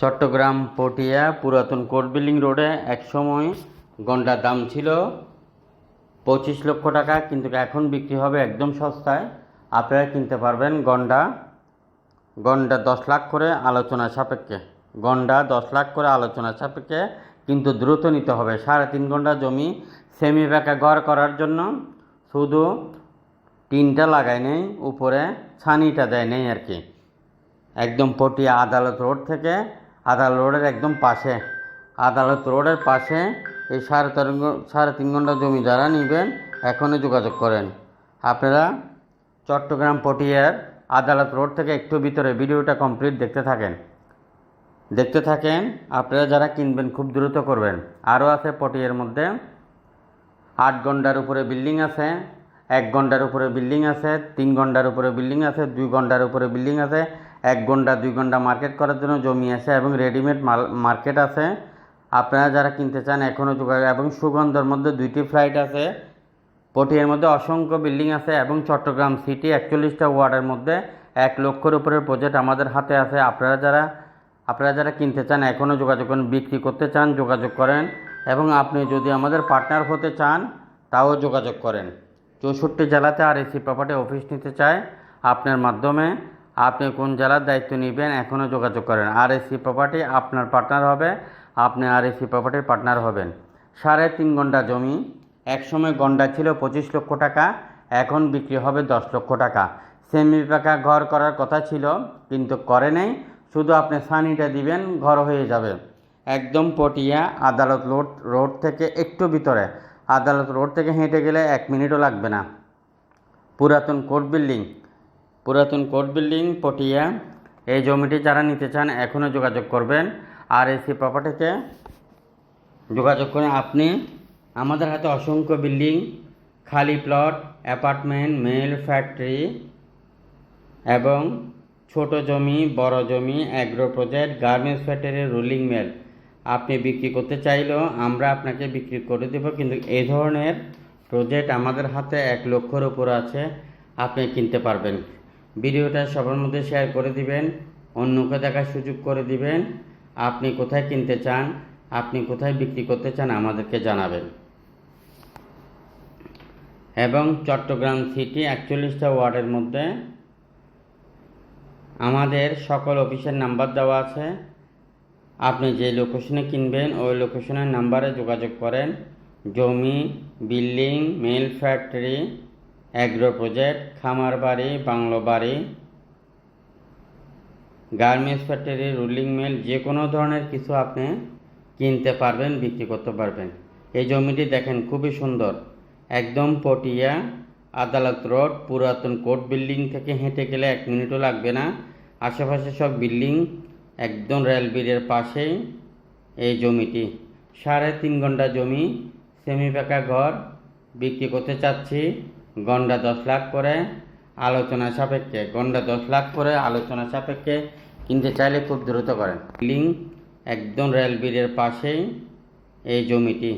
চট্টগ্রাম পটিয়া পুরাতন court building রোডে একসময় গন্ডার দাম ছিল পঁচিশ লক্ষ টাকা, কিন্তু এখন বিক্রি হবে একদম সস্তায়। আপনারা কিনতে পারবেন গন্ডা। গন্ডা দশ লাখ করে আলোচনা সাপেক্ষে। গন্ডা দশ লাখ করে আলোচনা সাপেক্ষে কিন্তু দ্রুত নিতে হবে। সাড়ে তিন ঘণ্টা জমি সেমি প্যাকা ঘর করার জন্য শুধু টিনটা লাগায় নেই, উপরে ছানিটা দেয় নেই আর কি। একদম পটিয়া আদালত রোড থেকে আদালত রোডের একদম পাশে। আদালত রোডের পাশে এই সাড়ে তেরো সাড়ে তিন ঘণ্টা জমি যারা নেবেন, এখনই যোগাযোগ করেন। আপনারা চট্টগ্রাম পটিয়ার আদালত রোড থেকে একটু ভিতরে ভিডিওটা কমপ্লিট দেখতে থাকেন। দেখতে থাকেন, আপনারা যারা কিনবেন খুব দ্রুত করবেন। আরও আছে পটিয়ার মধ্যে। আট ঘণ্টার উপরে বিল্ডিং আছে, এক ঘণ্টার উপরে বিল্ডিং আছে, তিন ঘণ্টার উপরে বিল্ডিং আছে, দুই ঘণ্টার উপরে বিল্ডিং আছে এক ঘণ্টা, দুই ঘণ্টা মার্কেট করার জন্য জমি আছে এবং রেডিমেড মাল মার্কেট আছে। আপনারা যারা কিনতে চান এখনও যোগাযোগ, এবং সুগন্ধর মধ্যে দুইটি ফ্লাইট আছে। পটিয়ার মধ্যে অসংখ্য বিল্ডিং আছে এবং চট্টগ্রাম সিটি একচল্লিশটা ওয়ার্ডের মধ্যে এক লক্ষের উপরের প্রজেক্ট আমাদের হাতে আছে। আপনারা যারা আপনারা যারা কিনতে চান এখনও যোগাযোগ করেন, বিক্রি করতে চান, যোগাযোগ করেন এবং আপনি যদি আমাদের পার্টনার হতে চান, তাও যোগাযোগ করেন। চৌষট্টি জেলাতে আর এসি প্রপার্টি অফিস নিতে চায়, আপনার মাধ্যমে আপনি কোন জেলার দায়িত্ব নেবেন এখনও যোগাযোগ করেন। আর এসি প্রপার্টি আপনার পার্টনার হবে, আপনি আর এসি প্রপার্টির পার্টনার হবেন। সাড়ে তিন ঘণ্টা জমি, একসময় গন্ডা ছিল পঁচিশ লক্ষ টাকা, এখন বিক্রি হবে দশ লক্ষ টাকা। সেমি পাকা ঘর করার কথা ছিল, কিন্তু করে নেই, শুধু আপনি সানিটা দিবেন, ঘর হয়ে যাবে। একদম পটিয়া, আদালত রোড রোড থেকে একটু ভিতরে। আদালত রোড থেকে হেঁটে গেলে এক মিনিটও লাগবে না। পুরাতন কোর্ট বিল্ডিং পুরাতন কোর্ট বিল্ডিং, পটিয়া। এই জমিটি যারা নিতে চান, এখনও যোগাযোগ করবেন। আর এসি প্রপার্টিতে যোগাযোগ করে আপনি আমাদের হাতে অসংখ্য বিল্ডিং, খালি প্লট, অ্যাপার্টমেন্ট, মেল, ফ্যাক্টরি এবং ছোট জমি, বড় জমি, agro project, garments factory, rolling mill. আপনি বিক্রি করতে চাইলেও আমরা আপনাকে বিক্রি করে দেব, কিন্তু এই ধরনের প্রজেক্ট আমাদের হাতে এক লক্ষর উপর আছে, আপনি কিনতে পারবেন। ভিডিওটা সবার মধ্যে শেয়ার করে দিবেন, অন্যকে দেখার সুযোগ করে দিবেন। আপনি কোথায় কিনতে চান, আপনি কোথায় বিক্রি করতে চান আমাদেরকে জানাবেন। এবং চট্টগ্রাম সিটি একচল্লিশটা ওয়ার্ডের মধ্যে আমাদের সকল অফিসের নাম্বার দেওয়া আছে। আপনি যে লোকেশনে কিনবেন, ওই লোকেশনের নাম্বারে যোগাযোগ করেন। জমি building mill factory agro project খামার বাড়ি, বাংলো বাড়ি, গার্মেন্টস ফ্যাক্টরি, রুলিং মিল, যে কোনো ধরনের কিছু আপনি কিনতে পারবেন, বিক্রি করতে পারবেন। এই জমিটি দেখেন খুবই সুন্দর। একদম পটিয়া, আদালত রোড, পুরাতন কোর্ট বিল্ডিং থেকে হেঁটে গেলে এক মিনিটও লাগবে না। আশেপাশে সব বিল্ডিং একদম রেল ব্রিজের পাশেই এই জমিটি। সাড়ে তিন ঘণ্টা জমি সেমি পাকা ঘর বিক্রি করতে চাচ্ছি। গন্ডা দশ লাখ করে, আলোচনা সাপেক্ষে। গন্ডা দশ লাখ করে, আলোচনা সাপেক্ষে কিনতে চাইলে খুব দ্রুত করেন। লিঙ্ক একদম রেল পাশেই এই জমিটি।